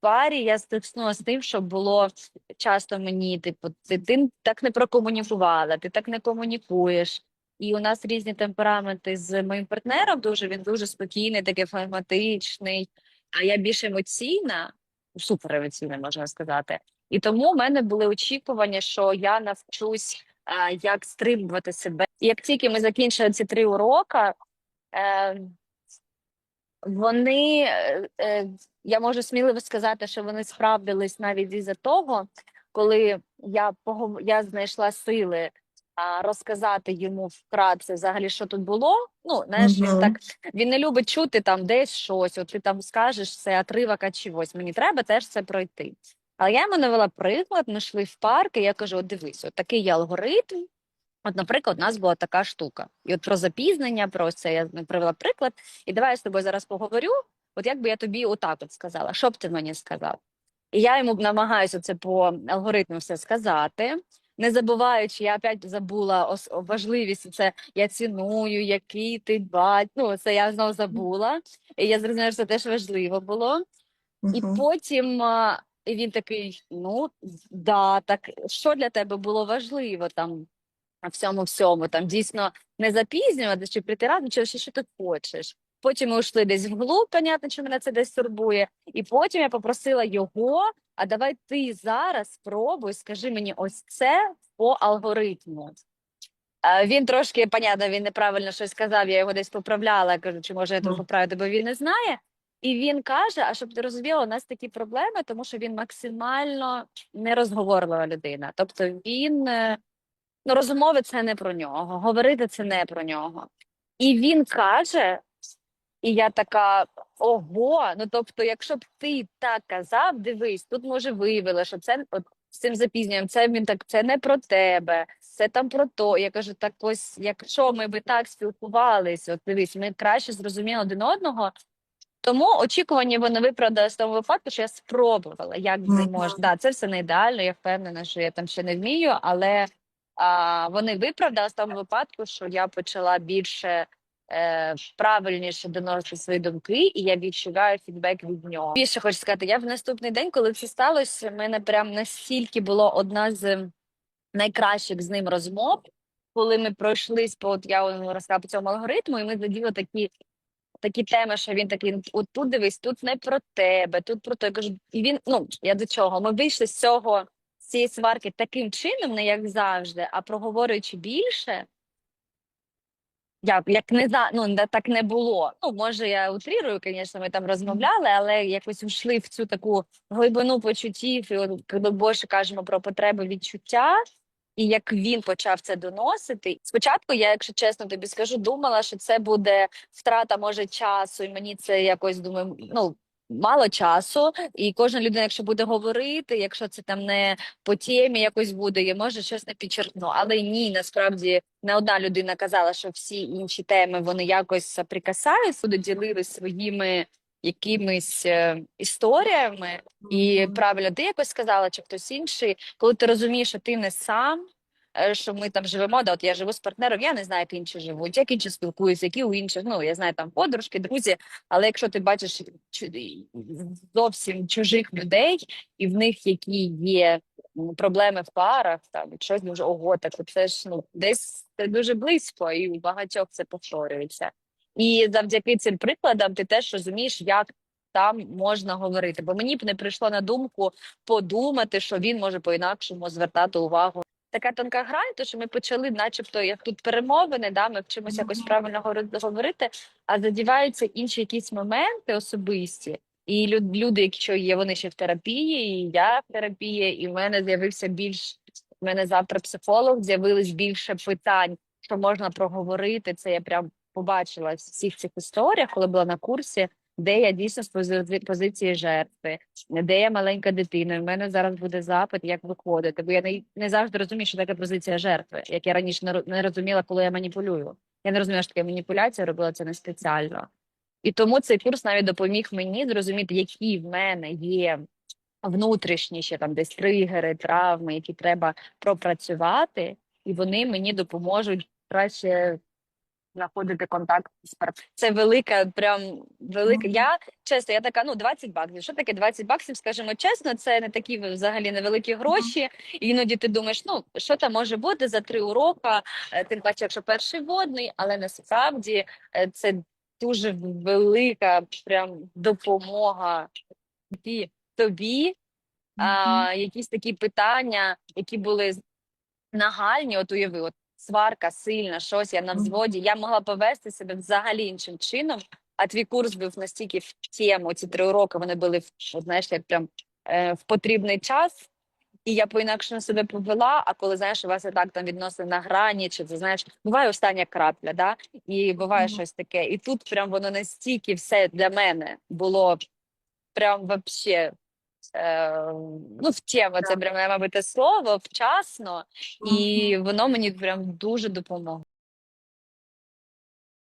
парі я стикнулася з тим, що було часто мені, типу, ти, ти так не прокомунікувала, ти так не комунікуєш. І у нас різні темпераменти з моїм партнером. Дуже він дуже спокійний, такий флегматичний, а я більш емоційна, супер емоційна, можна сказати. І тому в мене були очікування, що я навчусь, а, як стримувати себе. І як тільки ми закінчили ці три уроки, е, вони, е, е, я можу сміливо сказати, що вони справдились навіть із-за того, коли я погов... я знайшла сили а, розказати йому вкратце взагалі, що тут було. Ну, знаєш, він так він не любить чути там десь щось. От ти там скажеш це отривок а чогось. Мені треба теж це пройти. Але я йому навела приклад. Ми йшли в парк, і я кажу: от дивись, от такий є алгоритм. От, наприклад, у нас була така штука. І от про запізнення, про це я привела приклад. І давай я з тобою зараз поговорю. От як би я тобі отак от сказала, що б ти мені сказав? І я йому намагаюся це по алгоритму все сказати, не забуваючи, я опять забула важливість. Це я ціную, який ти бать. Ну, це я знову забула. І я зрозуміла, що це теж важливо було. І потім а, він такий: ну да, так що для тебе було важливо там всьому всьому? Там дійсно не запізнюватися чи прийти рано, чи що ти хочеш. Потім ми йшли десь вглуб, понятно, що мене це десь турбує. І потім я попросила його: а давай ти зараз спробуй, скажи мені ось це по алгоритму. Він трошки, понятно, він неправильно щось сказав, я його десь поправляла. Я кажу, чи може я тут поправити, бо він не знає. І він каже: а щоб ти розуміла, у нас такі проблеми, тому що він максимально нерозговорлива людина. Тобто він е, ну, розмови це не про нього, говорити це не про нього. І він каже, і я така: ого, ну тобто, якщо б ти так казав, дивись, тут може виявили, що це от з цим запізненням, це він так, це не про тебе, це там про то. Я кажу, так ось, якщо ми би так спілкувались, от дивись, ми краще зрозуміли один одного. Тому очікування вони виправдали з того випадку, що я спробувала, як ним Мгм. можна. Да, це все не ідеально, я впевнена, що я там ще не вмію, але а, вони виправдали з того випадку, що я почала більше е, правильніше доносити свої думки, і я відчуваю фідбек від нього. Більше хочу сказати, я в наступний день, коли це сталося, в мене прям настільки було одна з найкращих з ним розмов, коли ми пройшлись по от я йому по цьому алгоритму, і ми заділи такі. Такі теми, що він такий, «Ну, от тут дивись, тут не про тебе, тут про те. Я кажу, і він, ну я до чого? Ми вийшли з цього з цієї сварки таким чином, не як завжди, а проговорюючи більше, як, як не за ну не так не було. Ну може я утрірую, звісно, ми там розмовляли, але якось ушли в цю таку глибину почуттів, і от коли більше кажемо про потреби відчуття. І як він почав це доносити, спочатку я, якщо чесно тобі скажу, думала, що це буде втрата може часу, і мені це якось думаю, ну мало часу. І кожна людина, якщо буде говорити, якщо це там не по темі якось буде, я може щось не підчеркну. Але ні, насправді не одна людина казала, що всі інші теми вони якось соприкасаються, люди ділилися своїми якимись е, історіями. І правильно, ти якось сказала, чи хтось інший, коли ти розумієш, що ти не сам, що ми там живемо, да, от я живу з партнером, я не знаю, як інші живуть, як інші спілкуються, які у інших. Ну я знаю там подружки, друзі. Але якщо ти бачиш зовсім чужих людей, і в них які є проблеми в парах, там щось дуже ого, так це ж ну десь це дуже близько, і у багатьох це повторюється. І завдяки цим прикладам ти теж розумієш, як там можна говорити. Бо мені б не прийшло на думку подумати, що він може по-інакшому звертати увагу. Така тонка грань, то що ми почали, начебто, як тут перемовини, да, ми вчимося якось правильно говори- говорити, а задіваються інші якісь моменти особисті. І люди, якщо є, вони ще в терапії, і я в терапії, і в мене з'явився більш в мене завтра психолог, з'явилось більше питань, що можна проговорити. Це я прям побачила в всіх цих історіях, коли була на курсі, де я дійсно з позиції жертви, де я маленька дитина. в мене зараз буде запит, як виходити. Бо я не, не завжди розумію, що таке позиція жертви, як я раніше не розуміла, коли я маніпулюю. Я не розуміла, що таке маніпуляція, робила це не спеціально. І тому цей курс навіть допоміг мені зрозуміти, які в мене є внутрішні ще там десь тригери, травми, які треба пропрацювати, і вони мені допоможуть краще знаходити контакт з партнером. Це велика, прям велика. Мгм. Я чесно, я така, ну 20 баксів. Що таке 20 баксів? Скажімо чесно, це не такі взагалі невеликі гроші. І іноді ти думаєш, ну що там може бути за три урока, е, тим паче, якщо перший водний, але насправді е, це дуже велика прям допомога тобі, тобі а, якісь такі питання, які були нагальні, от уяви, от сварка сильна, щось я на взводі. Я могла повести себе взагалі іншим чином, а твій курс був настільки в тему, ці три уроки вони були знаєш, як прям е, в потрібний час. І я по-інакшому себе повела, а коли знаєш, у вас і так там відносини на грані, чи це знаєш, буває остання крапля, да? і буває Мгм. щось таке. І тут прям воно настільки все для мене було прям вообще. Е, ну, в тему, це Так. прям, мабуть, слово вчасно, і воно мені прям дуже допомогло.